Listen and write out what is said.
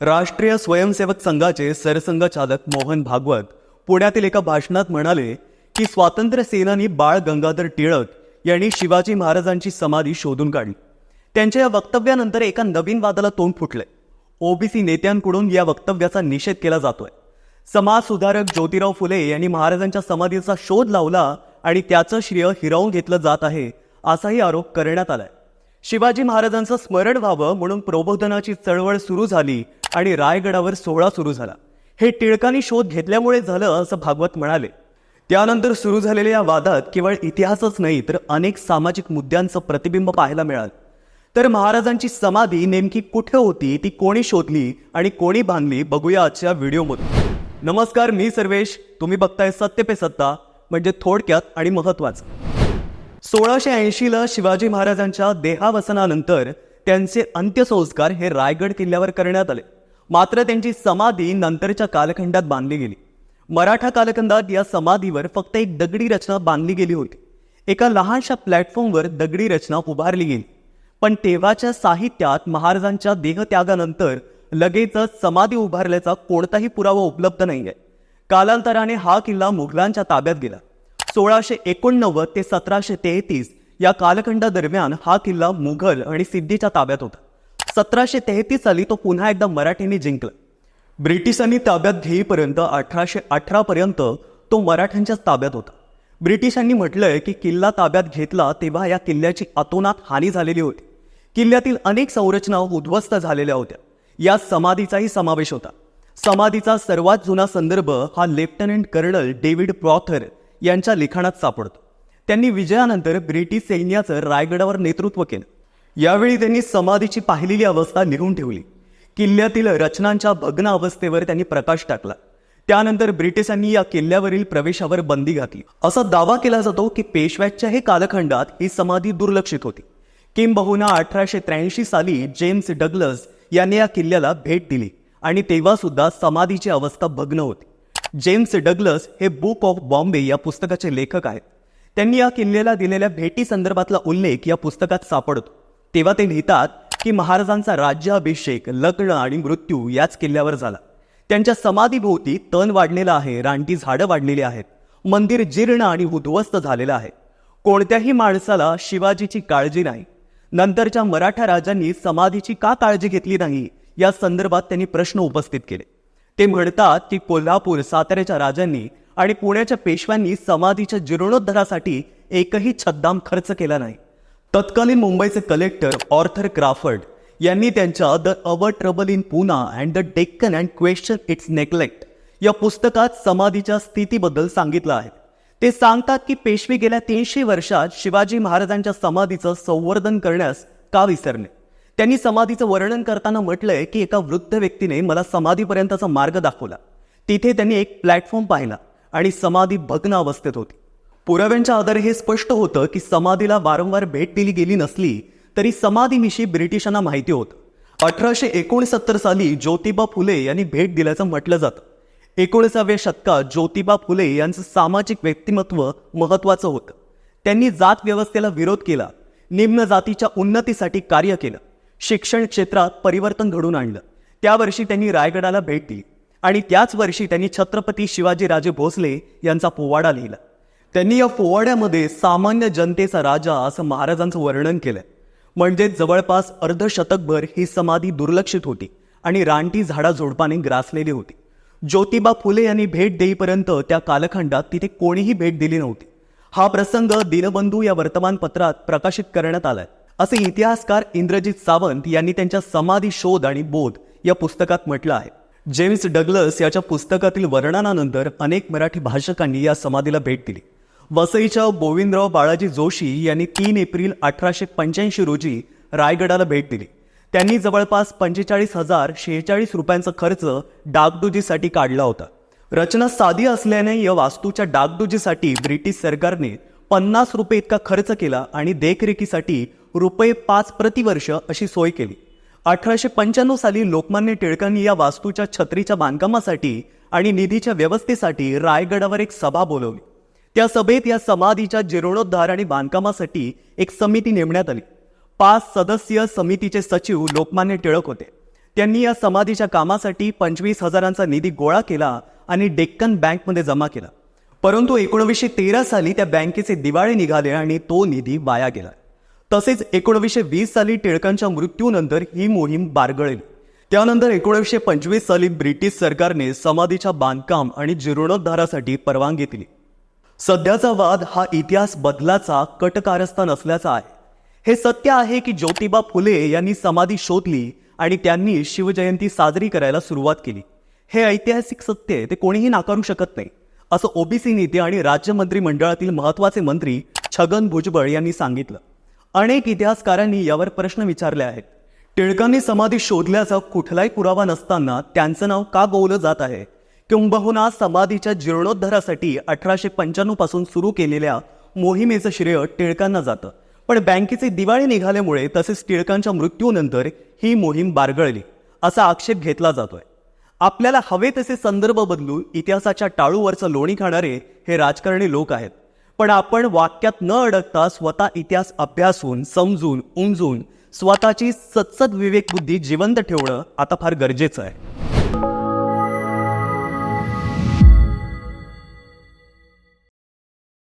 राष्ट्रीय स्वयंसेवक संघाचे सरसंघचालक मोहन भागवत पुण्यातील एका भाषणात म्हणाले की स्वातंत्र्य सेनानी बाळ गंगाधर टिळक यांनी शिवाजी महाराजांची समाधी शोधून काढली. त्यांच्या या वक्तव्यानंतर एका नवीन वादाला तोंड फुटलंय. ओबीसी नेत्यांकडून या वक्तव्याचा निषेध केला जातोय. समाज सुधारक ज्योतिराव फुले यांनी महाराजांच्या समाधीचा शोध लावला आणि त्याचं श्रेय हिरावून घेतलं जात आहे असाही आरोप करण्यात आलाय. शिवाजी महाराजांचं स्मरण व्हावं म्हणून प्रबोधनाची चळवळ सुरू झाली आणि रायगडावर सोहळा सुरू झाला. हे टिळकांनी शोध घेतल्यामुळे झालं असं भागवत म्हणाले. त्यानंतर सुरू झालेल्या या वादात केवळ इतिहासच नाही तर अनेक सामाजिक मुद्द्यांचं प्रतिबिंब पाहायला मिळालं. तर महाराजांची समाधी नेमकी कुठे होती ती कोणी शोधली आणि कोणी बांधली बघूया आजच्या व्हिडिओमधून नमस्कार मी सर्वेश. तुम्ही बघताय सत्य पे सत्ता म्हणजे थोडक्यात आणि महत्वाचं सोळाशे ऐंशीला शिवाजी महाराजांच्या देहावसनानंतर त्यांचे अंत्यसंस्कार हे रायगड किल्ल्यावर करण्यात आले. मात्र त्यांची समाधी नंतरच्या कालखंडात बांधली गेली. मराठा कालखंडात या समाधीवर फक्त एक दगडी रचना बांधली गेली होती. एका लहानशा प्लॅटफॉर्मवर दगडी रचना उभारली गेली. पण तेव्हाच्या साहित्यात महाराजांच्या देहत्यागानंतर लगेचच समाधी उभारल्याचा कोणताही पुरावा उपलब्ध नाहीये. कालांतराने हा किल्ला मुघलांच्या ताब्यात गेला. सोळाशे एकोणनव्वद ते सतराशे तेहतीस या कालखंडादरम्यान हा किल्ला मुघल आणि सिद्धीच्या ताब्यात होता. सतराशे तेहतीस साली तो पुन्हा एकदा मराठ्यांनी जिंकला. ब्रिटिशांनी ताब्यात घेईपर्यंत अठराशे अठरा पर्यंत तो मराठ्यांच्याच ताब्यात होता. ब्रिटिशांनी म्हटलंय की किल्ला ताब्यात घेतला तेव्हा या किल्ल्याची अतोनात हानी झालेली होती. किल्ल्यातील अनेक संरचना उद्ध्वस्त झालेल्या होत्या. या समाधीचाही समावेश होता. समाधीचा सर्वात जुना संदर्भ हा लेफ्टनंट कर्नल डेव्हिड प्रॉथर यांच्या लिखाणात सापडतो. त्यांनी विजयानंतर ब्रिटिश सैन्याचं रायगडावर नेतृत्व केलं. यावेळी त्यांनी समाधीची पाहिलेली अवस्था निघून ठेवली. किल्ल्यातील रचनांच्या भग्न अवस्थेवर त्यांनी प्रकाश टाकला. त्यानंतर ब्रिटिशांनी या किल्ल्यावरील प्रवेशावर बंदी घातली. असा दावा केला जातो की पेशव्याच्या हे कालखंडात ही समाधी दुर्लक्षित होती. किंबहुना अठराशे त्र्याऐंशी साली जेम्स डग्लस यांनी या किल्ल्याला भेट दिली आणि तेव्हा सुद्धा समाधीची अवस्था भग्न होती. जेम्स डग्लस हे बुक ऑफ बॉम्बे या पुस्तकाचे लेखक आहेत. त्यांनी या किल्ल्याला दिलेल्या भेटी संदर्भातला उल्लेख या पुस्तकात सापडतो. तेव्हा ते लिहितात की महाराजांचा राज्याभिषेक लग्न आणि मृत्यू याच किल्ल्यावर झाला. त्यांच्या समाधीभोवती तण वाढलेलं आहे रानटी झाडं वाढलेली आहेत मंदिर जीर्ण आणि उद्ध्वस्त झालेलं आहे. कोणत्याही माणसाला शिवाजीची काळजी नाही. नंतरच्या मराठा राजांनी समाधीची का काळजी घेतली नाही या संदर्भात त्यांनी प्रश्न उपस्थित केले. ते म्हणतात की कोल्हापूर साताऱ्याच्या राजांनी आणि पुण्याच्या पेशव्यांनी समाधीच्या जीर्णोद्धारासाठी एकही छद्दाम खर्च केला नाही. तत्कालीन मुंबईचे कलेक्टर ऑर्थर क्राफर्ड यांनी त्यांच्या the our trouble in Poona and the Deccan and question its neglect या पुस्तकात समाधीच्या स्थितीबद्दल सांगितलं आहे. ते सांगतात की पेशवे गेल्या तीनशे वर्षात शिवाजी महाराजांच्या समाधीचं संवर्धन करण्यास का विसरले? त्यांनी समाधीचं वर्णन करताना म्हटलंय की एका वृद्ध व्यक्तीने मला समाधीपर्यंतचा मार्ग दाखवला. तिथे त्यांनी एक प्लॅटफॉर्म पाहिला आणि समाधी भग्न अवस्थेत होती. पुराव्यांच्या आधारे हे स्पष्ट होतं की समाधीला वारंवार भेट दिली गेली नसली तरी समाधीविषयी ब्रिटिशांना माहिती होतं. अठराशे एकोणसत्तर साली ज्योतिबा फुले यांनी भेट दिल्याचं म्हटलं जातं. एकोणीसाव्या शतकात ज्योतिबा फुले यांचं सामाजिक व्यक्तिमत्व महत्वाचं होतं. त्यांनी जात व्यवस्थेला विरोध केला निम्न जातीच्या उन्नतीसाठी कार्य केलं शिक्षण क्षेत्रात परिवर्तन घडून आणलं. त्या वर्षी त्यांनी रायगडाला भेट दिली आणि त्याच वर्षी त्यांनी छत्रपती शिवाजीराजे भोसले यांचा पोवाडा लिहिला. त्यांनी या पोवाड्यामध्ये सामान्य जनतेचा राजा असं महाराजांचं वर्णन केलंय म्हणजे जवळपास अर्धशतकभर ही समाधी दुर्लक्षित होती आणि रानटी झाडाझोडपाने ग्रासलेली होती. ज्योतिबा फुले यांनी भेट देईपर्यंत त्या कालखंडात तिथे कोणीही भेट दिली नव्हती. हा प्रसंग दिनबंधू या वर्तमानपत्रात प्रकाशित करण्यात आलाय. असे इतिहासकार इंद्रजित सावंत यांनी त्यांच्या समाधी शोध आणि बोध या पुस्तकात म्हटलं आहे. जेम्स डग्लस याच्या पुस्तकातील वर्णनानंतर अनेक मराठी भाषकांनी या समाधीला भेट दिली. वसईच्या गोविंदराव बाळाजी जोशी यांनी तीन एप्रिल अठराशे पंच्याऐंशी रोजी रायगडाला भेट दिली. त्यांनी जवळपास पंचेचाळीस हजार शेहेचाळीस रुपयांचा खर्च डागडुजीसाठी काढला होता. रचना साधी असल्याने या वास्तूच्या डागडुजीसाठी ब्रिटिश सरकारने पन्नास रुपये इतका खर्च केला आणि देखरेखीसाठी रुपये पाच प्रतिवर्ष अशी सोय केली. अठराशे पंच्याण्णव साली लोकमान्य टिळकांनी या वास्तूच्या छत्रीच्या बांधकामासाठी आणि निधीच्या व्यवस्थेसाठी रायगडावर एक सभा बोलवली. त्या सभेत या समाधीच्या जीर्णोद्धार आणि बांधकामासाठी एक समिती नेमण्यात आली. पाच सदस्यीय समितीचे सचिव लोकमान्य टिळक होते. त्यांनी या समाधीच्या कामासाठी पंचवीस हजारांचा निधी गोळा केला आणि डेक्कन बँकमध्ये जमा केला. परंतु एकोणवीसशे तेरा साली त्या बँकेचे दिवाळे निघाले आणि तो निधी वाया गेला. तसेच एकोणवीसशे वीस साली टिळकांच्या मृत्यूनंतर ही मोहीम बारगळली. त्यानंतर एकोणीसशे पंचवीस साली ब्रिटिश सरकारने समाधीच्या बांधकाम आणि जीर्णोद्धारासाठी परवानगी दिली. सध्याचा वाद हा इतिहास बदलाचा कटकारस्थान असल्याचा आहे. हे सत्य आहे की ज्योतिबा फुले यांनी समाधी शोधली आणि त्यांनी शिवजयंती साजरी करायला सुरुवात केली. हे ऐतिहासिक सत्य ते कोणीही नाकारू शकत नाही असं ओबीसी नेते आणि राज्य मंत्रिमंडळातील महत्त्वाचे मंत्री छगन भुजबळ यांनी सांगितलं. अनेक इतिहासकारांनी यावर प्रश्न विचारले आहेत. टिळकांनी समाधी शोधल्याचा कुठलाही पुरावा नसताना त्यांचं नाव का गोवलं जात आहे? किंबहुना समाधीच्या जीर्णोद्धारासाठी अठराशे पंच्याण्णवपासून सुरू केलेल्या मोहिमेचं श्रेय टिळकांना जातं. पण बँकेचे दिवाळे निघाल्यामुळे तसेच टिळकांच्या मृत्यूनंतर ही मोहीम बारगळली असा आक्षेप घेतला जातोय. आपल्याला हवे तसे संदर्भ बदलून इतिहासाच्या टाळूवरचं लोणी खाणारे हे राजकारणी लोक आहेत. पण आपण वाक्यात न अडकता स्वतः इतिहास अभ्यासून समजून उमजून स्वतःची सत्सद विवेकबुद्धी जिवंत ठेवणं आता फार गरजेचं आहे.